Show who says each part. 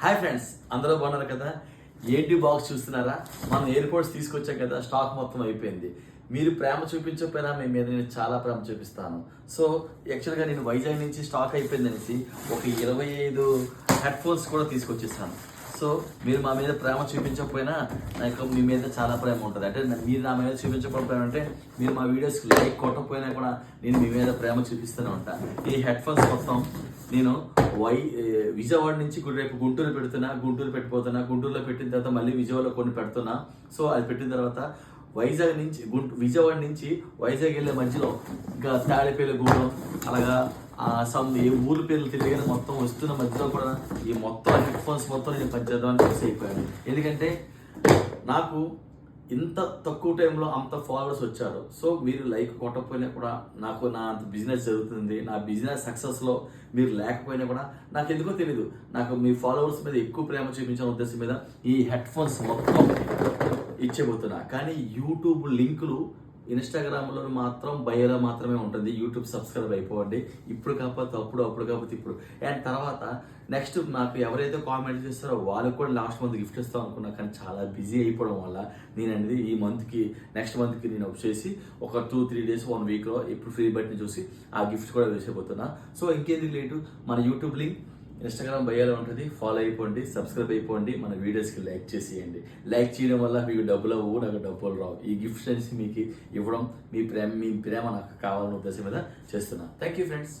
Speaker 1: Hi friends అందరూ బాగున్నారు కదా? ఏంటి బాక్స్ చూస్తున్నారా? మనం ఎయిర్పోర్ట్స్ తీసుకొచ్చాం కదా స్టాక్ మొత్తం అయిపోయింది. మీరు ప్రేమ చూపించకపోయినా మీ మీద నేను చాలా ప్రేమ చూపిస్తాను. సో యాక్చువల్గా నేను వైజాగ్ నుంచి స్టాక్ అయిపోయింది అనేసి ఒక ఇరవై ఐదు హెడ్ ఫోన్స్ కూడా తీసుకొచ్చేసాను. సో మీరు మా మీద ప్రేమ చూపించకపోయినా నాకు మీ మీద చాలా ప్రేమ ఉంటుంది. అంటే మీరు నా మీద చూపించకపోయినా అంటే మీరు మా వీడియోస్కి లైక్ కొట్టకపోయినా కూడా నేను మీ మీద ప్రేమ చూపిస్తూనే ఉంటాను ఈ హెడ్ ఫోన్స్ మొత్తం నేను వై విజయవాడ నుంచి రేపు గుంటూరు పెడుతున్నా గుంటూరు పెట్టిపోతున్నా గుంటూరులో పెట్టిన తర్వాత మళ్ళీ విజయవాడలో కొన్ని పెడుతున్నా. సో అది పెట్టిన తర్వాత వైజాగ్ నుంచి గుంటూ విజయవాడ నుంచి వైజాగ్ వెళ్ళే మధ్యలో ఇంకా తాడేపల్లిగూడెం అలాగా సమ్ ఏ ఊరు పేర్లు తెలియని మొత్తం వస్తున్న మధ్యలో కూడా ఈ మొత్తం హెడ్ ఫోన్స్ మొత్తం నేను పనిచేద్దామని ఫిక్స్ అయిపోయాను. ఎందుకంటే నాకు ఇంత తక్కువ టైంలో అంత ఫాలోవర్స్ వచ్చారు. సో మీరు లైక్ కొట్టకపోయినా కూడా నాకు నా బిజినెస్ జరుగుతుంది. నా బిజినెస్ సక్సెస్లో మీరు లేకపోయినా కూడా నాకు ఎందుకో తెలియదు నాకు మీ ఫాలోవర్స్ మీద ఎక్కువ ప్రేమ చూపించిన ఉద్దేశం మీద ఈ హెడ్ ఫోన్స్ మొత్తం ఇచ్చేబోతున్నా కానీ యూట్యూబ్ లింకులు ఇన్స్టాగ్రామ్లో మాత్రం బయోలో మాత్రమే ఉంటుంది. యూట్యూబ్ సబ్స్క్రైబ్ అయిపోవండి ఇప్పుడు కాకపోతే అప్పుడు అప్పుడు కాకపోతే ఇప్పుడు. అండ్ తర్వాత నెక్స్ట్ నాకు ఎవరైతే కామెంట్ చేస్తారో వాళ్ళకి కూడా లాస్ట్ మంత్ గిఫ్ట్ ఇస్తాం అనుకున్నా కానీ చాలా బిజీ అయిపోవడం వల్ల నేను అనేది ఈ మంత్కి నెక్స్ట్ మంత్కి నేను వచ్చేసి ఒక టూ త్రీ డేస్ వన్ వీక్లో ఇప్పుడు ఫ్రీ బట్టిని చూసి ఆ గిఫ్ట్ కూడా వేసేపోతున్నా సో ఇంకేది లేటు? మన యూట్యూబ్ లింక్ ఇన్స్టాగ్రామ్ బయ్యాలో ఉంటుంది. ఫాలో అయిపోండి సబ్స్క్రైబ్ అయిపోండి. మన వీడియోస్కి లైక్ చేసేయండి. లైక్ చేయడం వల్ల మీకు డబ్బులు అవ్వు నాకు డబ్బులు రావు. ఈ గిఫ్ట్స్ అనేసి మీకు ఇవ్వడం మీ ప్రేమ మీ ప్రేమ నాకు కావాలనే ఉద్దేశం మీద చేస్తున్నా. Thank you friends